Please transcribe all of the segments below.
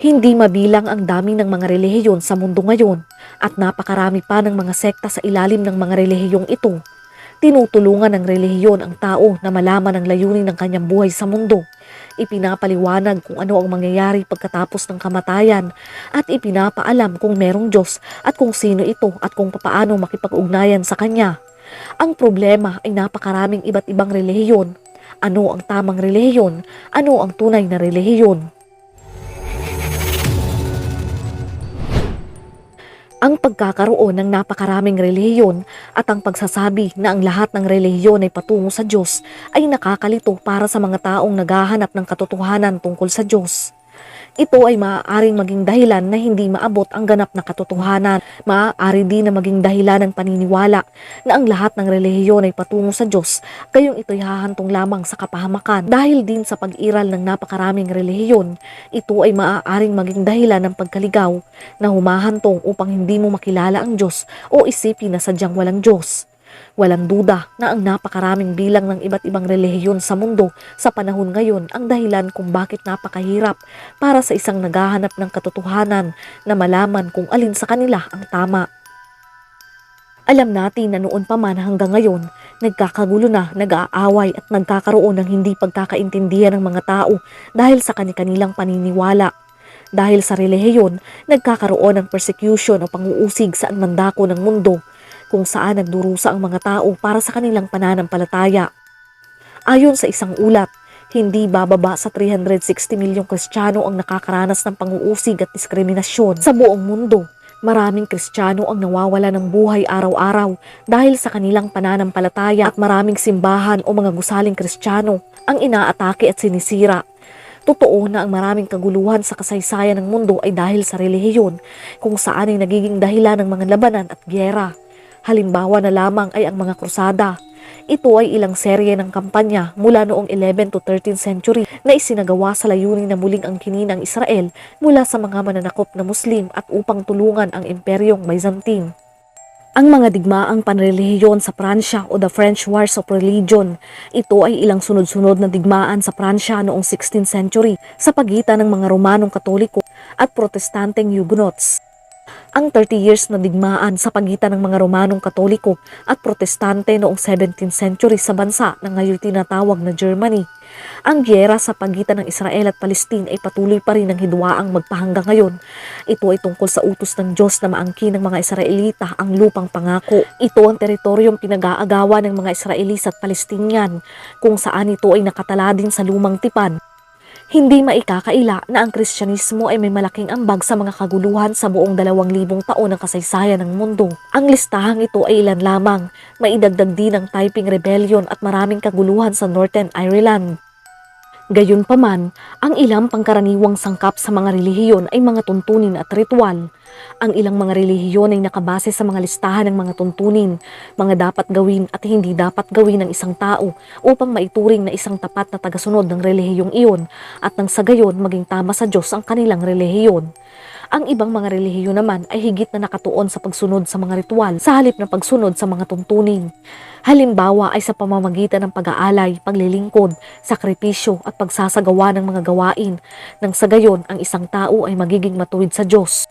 Hindi mabilang ang dami ng mga relihiyon sa mundo ngayon at napakarami pa ng mga sekta sa ilalim ng mga relihiyong ito. Tinutulungan ng relihiyon ang tao na malaman ang layunin ng kanyang buhay sa mundo. Ipinapaliwanag kung ano ang mangyayari pagkatapos ng kamatayan at ipinapaalam kung merong Diyos at kung sino ito at kung papaano makipag-ugnayan sa Kanya. Ang problema ay napakaraming iba't ibang relihiyon. Ano ang tamang relihiyon? Ano ang tunay na relihiyon? Ang pagkakaroon ng napakaraming relihiyon at ang pagsasabi na ang lahat ng relihiyon ay patungo sa Diyos ay nakakalito para sa mga taong naghahanap ng katotohanan tungkol sa Diyos. Ito ay maaaring maging dahilan na hindi maabot ang ganap na katotohanan. Maaari din na maging dahilan ng paniniwala na ang lahat ng relihiyon ay patungo sa Diyos, kayong ito'y hahantong lamang sa kapahamakan. Dahil din sa pag-iral ng napakaraming relihiyon, ito ay maaaring maging dahilan ng pagkaligaw na humahantong upang hindi mo makilala ang Diyos o isipin na sadyang walang Diyos. Walang duda na ang napakaraming bilang ng iba't ibang relihiyon sa mundo sa panahon ngayon ang dahilan kung bakit napakahirap para sa isang naghahanap ng katotohanan na malaman kung alin sa kanila ang tama. Alam natin na noon pa man hanggang ngayon, nagkakagulo na, nag-aaway at nagkakaroon ng hindi pagkakaintindihan ng mga tao dahil sa kanilang paniniwala. Dahil sa relihiyon, nagkakaroon ng persecution o panguusig saan mandako ng mundo kung saan nagdurusa ang mga tao para sa kanilang pananampalataya. Ayon sa isang ulat, hindi bababa sa 360 milyong Kristiyano ang nakakaranas ng panguusig at diskriminasyon sa buong mundo. Maraming Kristiyano ang nawawala ng buhay araw-araw dahil sa kanilang pananampalataya at maraming simbahan o mga gusaling Kristiyano ang inaatake at sinisira. Totoo na ang maraming kaguluhan sa kasaysayan ng mundo ay dahil sa relihiyon kung saan ay nagiging dahilan ng mga labanan at gyera. Halimbawa na lamang ay ang mga krusada. Ito ay ilang serye ng kampanya mula noong 11 to 13th century na isinagawa sa layunin na muling angkinin ang Israel mula sa mga mananakop na Muslim at upang tulungan ang Imperyong Byzantine. Ang mga digmaang panrelihiyon sa Pransya o the French Wars of Religion, ito ay ilang sunod-sunod na digmaan sa Pransya noong 16th century sa pagitan ng mga Romanong Katoliko at Protestanteng Huguenots ang 30 years na digmaan sa pagitan ng mga Romanong Katoliko at Protestante noong 17th century sa bansa na ngayon tinatawag na Germany. Ang gyera sa pagitan ng Israel at Palestine ay patuloy pa rin ang hidwaang magpahanggang ngayon. Ito ay tungkol sa utos ng Diyos na maangkin ng mga Israelita ang lupang pangako. Ito ang teritoryong pinag-aagawa ng mga Israelis at Palestinian kung saan ito ay nakatala din sa lumang tipan hindi maikakaila na ang Kristyanismo ay may malaking ambag sa mga kaguluhan sa buong dalawang libong taon ng kasaysayan ng mundo. Ang listahang ito ay ilan lamang, maidagdag din ang Taiping Rebellion at maraming kaguluhan sa Northern Ireland. Gayunpaman, ang ilang pangkaraniwang sangkap sa mga relihiyon ay mga tuntunin at ritual. Ang ilang mga relihiyon ay nakabase sa mga listahan ng mga tuntunin, mga dapat gawin at hindi dapat gawin ng isang tao upang maituring na isang tapat na tagasunod ng relihiyong iyon at nang sa gayon maging tama sa Diyos ang kanilang relihiyon. Ang ibang mga relihiyon naman ay higit na nakatuon sa pagsunod sa mga ritual sa halip na pagsunod sa mga tuntunin. Halimbawa ay sa pamamagitan ng pag-aalay, paglilingkod, sakripisyo at pagsasagawa ng mga gawain nang sa gayon ang isang tao ay magiging matuwid sa Diyos.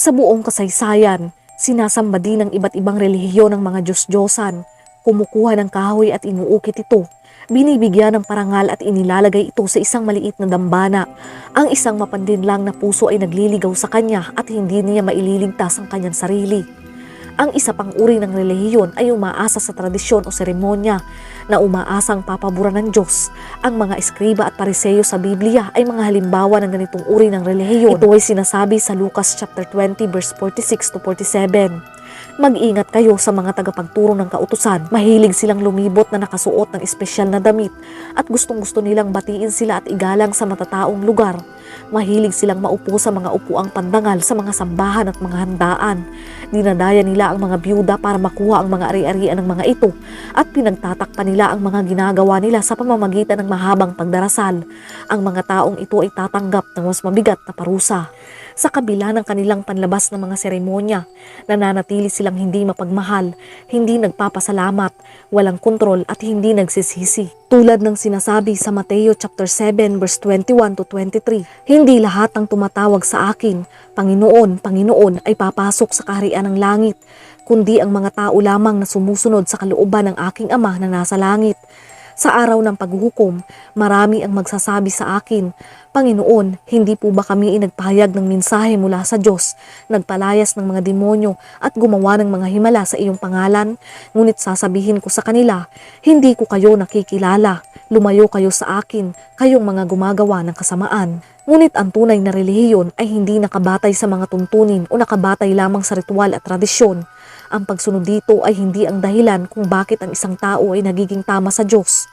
Sa buong kasaysayan, sinasamba din ng iba't ibang relihiyon ng mga Diyos-Diyosan, kumukuha ng kahoy at inuukit ito binibigyan ng parangal at inilalagay ito sa isang maliit na dambana. Ang isang mapandinlang na puso ay nagliligaw sa kanya at hindi niya maililigtas ang kanyang sarili. Ang isa pang uri ng relihiyon ay umaasa sa tradisyon o seremonya na umaasang papaboran ng Diyos. Ang mga eskriba at pariseyo sa Biblia ay mga halimbawa ng ganitong uri ng relihiyon. Ito ay sinasabi sa Lucas chapter 20 verse 46 to 47. Mag-ingat kayo sa mga tagapagturo ng kautusan. Mahilig silang lumibot na nakasuot ng espesyal na damit at gustong-gusto nilang batiin sila at igalang sa matataong lugar. Mahilig silang maupo sa mga upuang pandangal sa mga sambahan at mga handaan. Dinadaya nila ang mga byuda para makuha ang mga ari-arian ng mga ito at pinagtatakpan nila ang mga ginagawa nila sa pamamagitan ng mahabang pagdarasal. Ang mga taong ito ay tatanggap ng mas mabigat na parusa. Sa kabila ng kanilang panlabas na mga seremonya, nananatili silang hindi mapagmahal, hindi nagpapasalamat, walang kontrol at hindi nagsisisi. Tulad ng sinasabi sa Mateo chapter 7 verse 21 to 23, hindi lahat ng tumatawag sa akin, Panginoon, Panginoon ay papasok sa kaharian ng langit, kundi ang mga tao lamang na sumusunod sa kalooban ng aking Ama na nasa langit. Sa araw ng paghuhukom, marami ang magsasabi sa akin, Panginoon, hindi po ba kami inagpahayag ng mensahe mula sa Diyos, nagpalayas ng mga demonyo at gumawa ng mga himala sa iyong pangalan? Ngunit sasabihin ko sa kanila, hindi ko kayo nakikilala. Lumayo kayo sa akin, kayong mga gumagawa ng kasamaan. Ngunit ang tunay na relihiyon ay hindi nakabatay sa mga tuntunin o nakabatay lamang sa ritual at tradisyon. Ang pagsunod dito ay hindi ang dahilan kung bakit ang isang tao ay nagiging tama sa Diyos.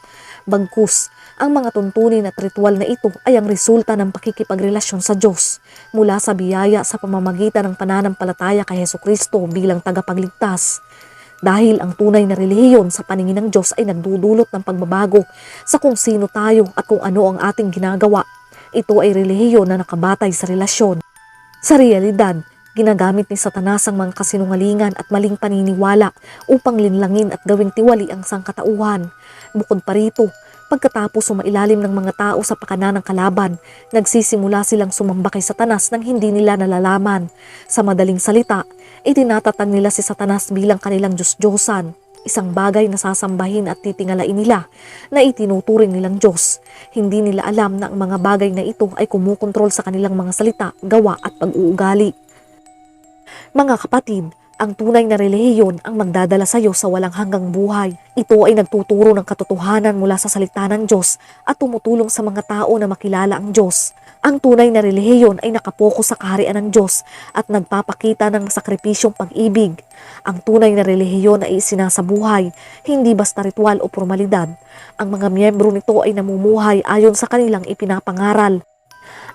Bagkus, ang mga tuntunin at ritual na ito ay ang resulta ng pakikipagrelasyon sa Diyos mula sa biyaya sa pamamagitan ng pananampalataya kay Heso Kristo bilang tagapagligtas. Dahil ang tunay na relihiyon sa paningin ng Diyos ay nagdudulot ng pagbabago sa kung sino tayo at kung ano ang ating ginagawa. Ito ay relihiyon na nakabatay sa relasyon. Sa realidad, ginagamit ni Satanas ang mga kasinungalingan at maling paniniwala upang linlangin at gawing tiwali ang sangkatauhan. Bukod pa rito, pagkatapos sumailalim ng mga tao sa pakanan ng kalaban, nagsisimula silang sumamba kay Satanas nang hindi nila nalalaman. Sa madaling salita, itinatatag nila si Satanas bilang kanilang Diyos-Diyosan isang bagay na sasambahin at titingalain nila na itinuturing nilang Diyos. Hindi nila alam na ang mga bagay na ito ay kumukontrol sa kanilang mga salita, gawa at pag-uugali. Mga kapatid, ang tunay na relihiyon ang magdadala sa iyo sa walang hanggang buhay. Ito ay nagtuturo ng katotohanan mula sa salita ng Diyos at tumutulong sa mga tao na makilala ang Diyos. Ang tunay na relihiyon ay nakapokus sa kaharian ng Diyos at nagpapakita ng sakripisyong pag-ibig. Ang tunay na relihiyon ay isinasabuhay, hindi basta ritual o formalidad. Ang mga miyembro nito ay namumuhay ayon sa kanilang ipinapangaral.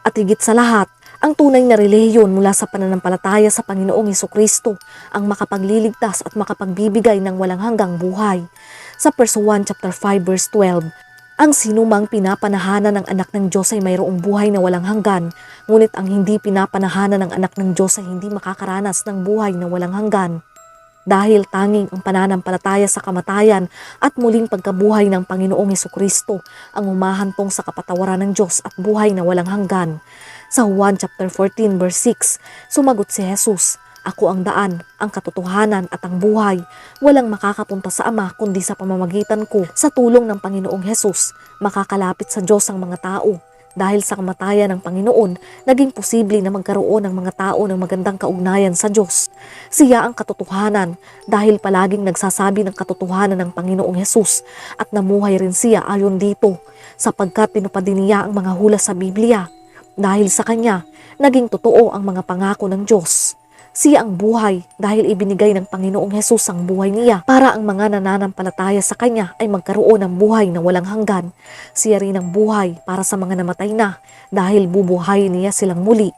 At higit sa lahat, ang tunay na relihiyon mula sa pananampalataya sa Panginoong Heso Kristo ang makapagliligtas at makapagbibigay ng walang hanggang buhay. Sa 1 chapter 5 verse 12, ang sinumang pinapanahanan ng anak ng Diyos ay mayroong buhay na walang hanggan, ngunit ang hindi pinapanahanan ng anak ng Diyos ay hindi makakaranas ng buhay na walang hanggan. Dahil tanging ang pananampalataya sa kamatayan at muling pagkabuhay ng Panginoong Heso Kristo ang umahantong sa kapatawaran ng Diyos at buhay na walang hanggan. Sa Juan chapter 14 verse 6, sumagot si Jesus, Ako ang daan, ang katotohanan at ang buhay. Walang makakapunta sa Ama kundi sa pamamagitan ko. Sa tulong ng Panginoong Jesus, makakalapit sa Diyos ang mga tao. Dahil sa kamatayan ng Panginoon, naging posible na magkaroon ng mga tao ng magandang kaugnayan sa Diyos. Siya ang katotohanan dahil palaging nagsasabi ng katotohanan ng Panginoong Jesus at namuhay rin siya ayon dito sapagkat tinupad din niya ang mga hula sa Biblia. Dahil sa kanya, naging totoo ang mga pangako ng Diyos. Siya ang buhay dahil ibinigay ng Panginoong Hesus ang buhay niya para ang mga nananampalataya sa Kanya ay magkaroon ng buhay na walang hanggan. Siya rin ang buhay para sa mga namatay na dahil bubuhayin niya silang muli.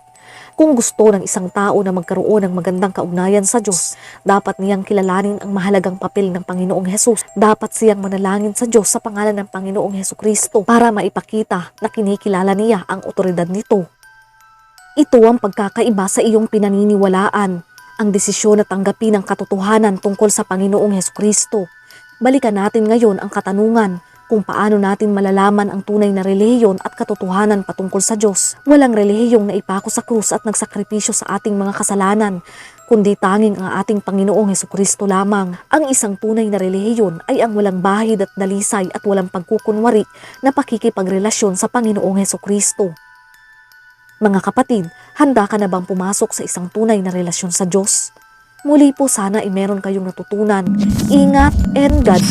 Kung gusto ng isang tao na magkaroon ng magandang kaugnayan sa Diyos, dapat niyang kilalanin ang mahalagang papel ng Panginoong Hesus. Dapat siyang manalangin sa Diyos sa pangalan ng Panginoong Heso Kristo para maipakita na kinikilala niya ang otoridad nito. Ito ang pagkakaiba sa iyong pinaniniwalaan, ang desisyon na tanggapin ang katotohanan tungkol sa Panginoong Heso Kristo. Balikan natin ngayon ang katanungan kung paano natin malalaman ang tunay na relihiyon at katotohanan patungkol sa Diyos. Walang relihiyong naipako sa krus at nagsakripisyo sa ating mga kasalanan, kundi tanging ang ating Panginoong Heso Kristo lamang. Ang isang tunay na relihiyon ay ang walang bahid at dalisay at walang pagkukunwari na pakikipagrelasyon sa Panginoong Heso Kristo. Mga kapatid, handa ka na bang pumasok sa isang tunay na relasyon sa Diyos? Muli po sana ay meron kayong natutunan. Ingat and God.